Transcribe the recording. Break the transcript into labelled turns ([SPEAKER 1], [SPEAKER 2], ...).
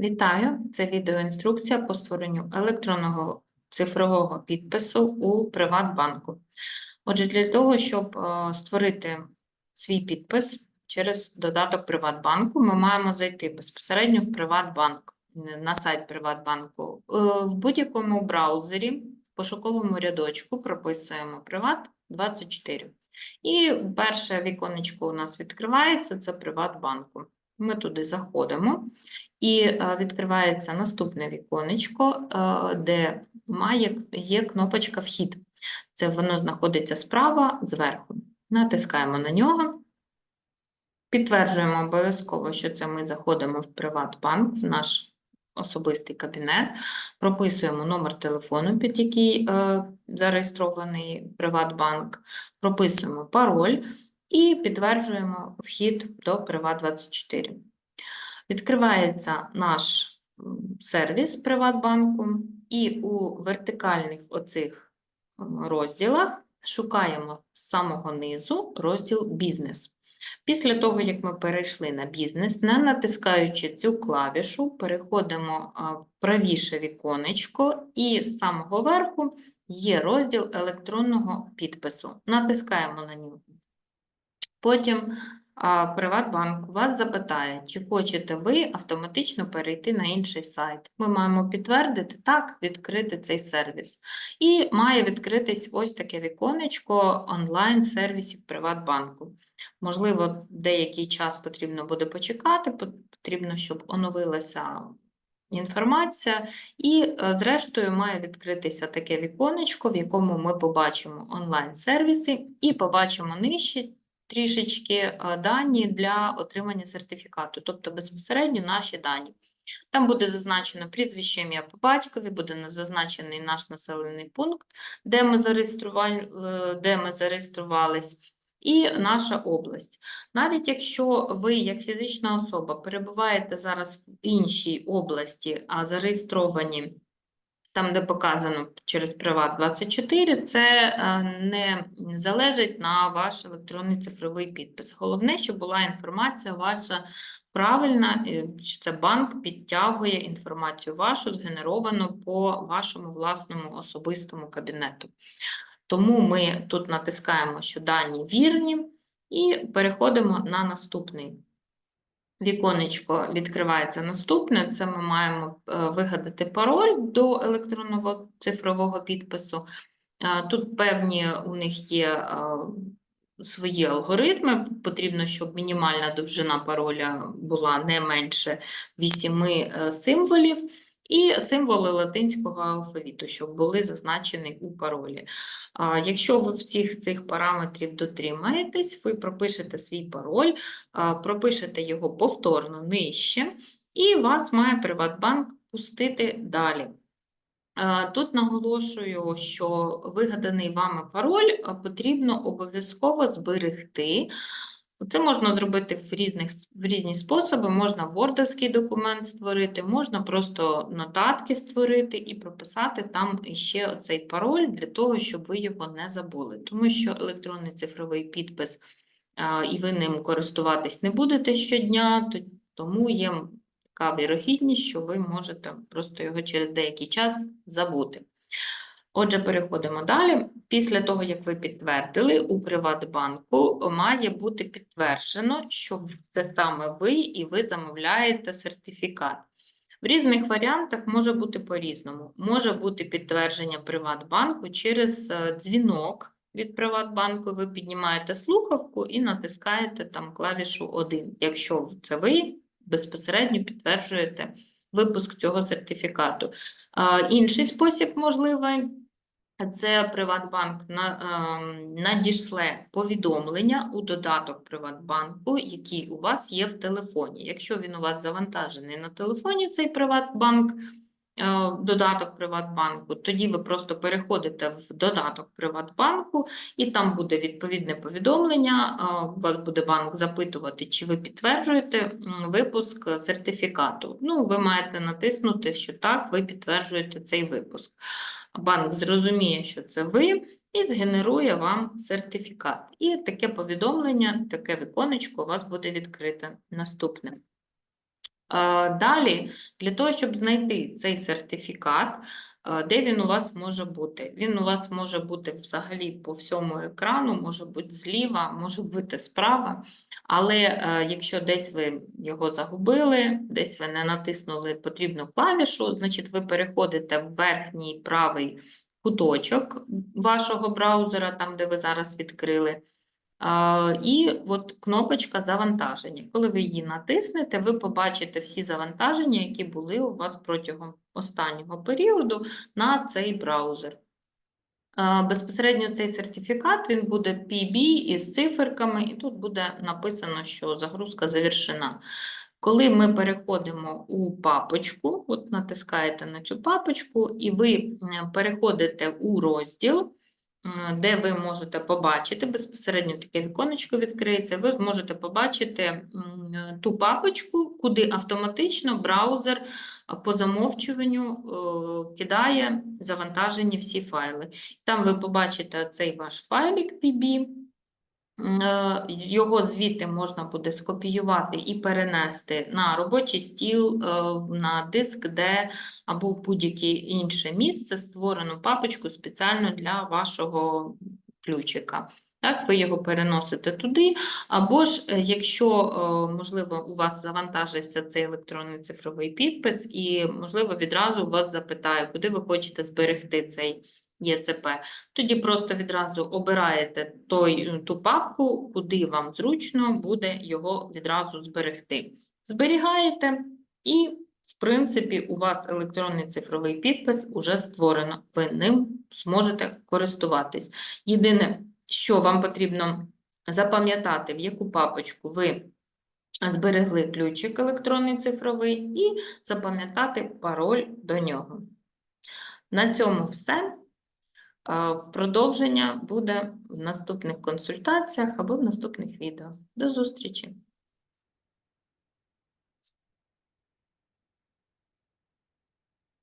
[SPEAKER 1] Вітаю! Це відеоінструкція по створенню електронного цифрового підпису у Приватбанку. Отже, для того, щоб е, створити свій підпис через додаток Приватбанку, ми маємо зайти безпосередньо в Приватбанк, на сайт Приватбанку. Е, В будь-якому браузері, в пошуковому рядочку прописуємо Приват24. І перше віконечко у нас відкривається, це Приватбанку. Ми туди заходимо. І е, відкривається наступне віконечко, е, де має, є кнопочка Вхід. Це воно знаходиться справа зверху. Натискаємо на нього. Підтверджуємо обов'язково, що це ми заходимо в Приватбанк, в наш особистий кабінет, прописуємо номер телефону, під який е, зареєстрований Приватбанк, прописуємо пароль і підтверджуємо вхід до Приват24. Відкривається наш сервіс Приватбанку, і у вертикальних оцих розділах шукаємо з самого низу розділ Бізнес. Після того, як ми перейшли на бізнес, не натискаючи цю клавішу, переходимо а, правіше віконечко, і з самого верху є розділ електронного підпису. Натискаємо на нього. Потім Приватбанк вас запитає, чи хочете ви автоматично перейти на інший сайт. Ми маємо підтвердити так, відкрити цей сервіс. І має відкритись ось таке віконечко онлайн-сервісів Приватбанку. Можливо, деякий час потрібно буде почекати, потрібно, щоб оновилася інформація, і, е, зрештою, має відкритися таке віконечко, в якому ми побачимо онлайн-сервіси і побачимо нижче трішечки е, дані для отримання сертифікату, тобто безпосередньо наші дані. Там буде зазначено прізвище, ім'я по батькові, буде зазначений наш населений пункт, де ми, зареєстрували, де ми зареєструвались, і наша область. Навіть якщо ви, як фізична особа, перебуваєте зараз в іншій області, а зареєстровані там, де показано через Приват24, це е, не залежить на ваш електронний цифровий підпис. Головне, щоб була інформація ваша правильна, що це банк підтягує інформацію вашу, згенеровану по вашому власному особистому кабінету. Тому ми тут натискаємо, що дані вірні, і переходимо на наступний. Віконечко відкривається наступне. Це ми маємо е, вигадати пароль до електронного цифрового підпису. Е, Тут певні у них є е, свої алгоритми. Потрібно, щоб мінімальна довжина пароля була не менше 8 е, символів, і символи латинського алфавіту, щоб були зазначені у паролі. Якщо ви всіх цих параметрів дотримаєтесь, ви пропишете свій пароль, пропишете його повторно нижче, і вас має Приватбанк пустити далі. Тут наголошую, що вигаданий вами пароль потрібно обов'язково зберегти. Це можна зробити в різних в різні способи. Можна вордовський документ створити, можна просто нотатки створити і прописати там ще оцей пароль для того, щоб ви його не забули. Тому що електронний цифровий підпис а, і ви ним користуватись не будете щодня, то- тому є така вірогідність, що ви можете просто його через деякий час забути. Отже, переходимо далі. Після того, як ви підтвердили, у Приватбанку має бути підтверджено, що це саме ви і ви замовляєте сертифікат. В різних варіантах може бути по-різному. Може бути підтвердження Приватбанку через е, дзвінок від Приватбанку. Ви піднімаєте слухавку і натискаєте там клавішу 1, якщо це ви безпосередньо підтверджуєте випуск цього сертифікату. Інший спосіб можливий це Приватбанк ем, надішле повідомлення у додаток Приватбанку, який у вас є в телефоні. Якщо він у вас завантажений на телефоні, цей Приватбанк, е, додаток Приватбанку, тоді ви просто переходите в додаток Приватбанку, і там буде відповідне повідомлення. е, Вас буде банк запитувати, чи ви підтверджуєте випуск сертифікату. Ну, ви маєте натиснути, що так, ви підтверджуєте цей випуск. Банк зрозуміє, що це ви, і згенерує вам сертифікат. І таке повідомлення, таке віконечко у вас буде відкрите. Наступне. Далі, для того, щоб знайти цей сертифікат, де він у вас може бути? Він у вас може бути взагалі по всьому екрану, може бути зліва, може бути справа. Але е, якщо десь ви його загубили, десь ви не натиснули потрібну клавішу, значить ви переходите в верхній правий куточок вашого браузера, там, де ви зараз відкрили. І от кнопочка завантаження. Коли ви її натиснете, ви побачите всі завантаження, які були у вас протягом останнього періоду на цей браузер. Безпосередньо цей сертифікат він буде PB із циферками, і тут буде написано, що загрузка завершена. Коли ми переходимо у папочку, от натискаєте на цю папочку, і ви переходите у розділ, де ви можете побачити, безпосередньо таке віконечко відкриється, ви можете побачити ту папочку, куди автоматично браузер по замовчуванню е, кидає завантажені всі файли. Там ви побачите цей ваш файлик PB, е, Його звідти можна буде скопіювати і перенести на робочий стіл, е, на диск D або в будь-яке інше місце, створену папочку спеціально для вашого ключика. Так, ви його переносите туди, або ж, е, якщо, е, можливо, у вас завантажився цей електронний цифровий підпис, і, можливо, відразу вас запитає, куди ви хочете зберегти цей ЄЦП. Тоді просто відразу обираєте той, ту папку, куди вам зручно буде його відразу зберегти. Зберігаєте і, в принципі, у вас електронний цифровий підпис уже створено. Ви ним зможете користуватись. Єдине, що вам потрібно запам'ятати, в яку папочку ви зберегли ключик електронний цифровий, і запам'ятати пароль до нього. На цьому все. А, Продовження буде в наступних консультаціях або в наступних відео. До зустрічі!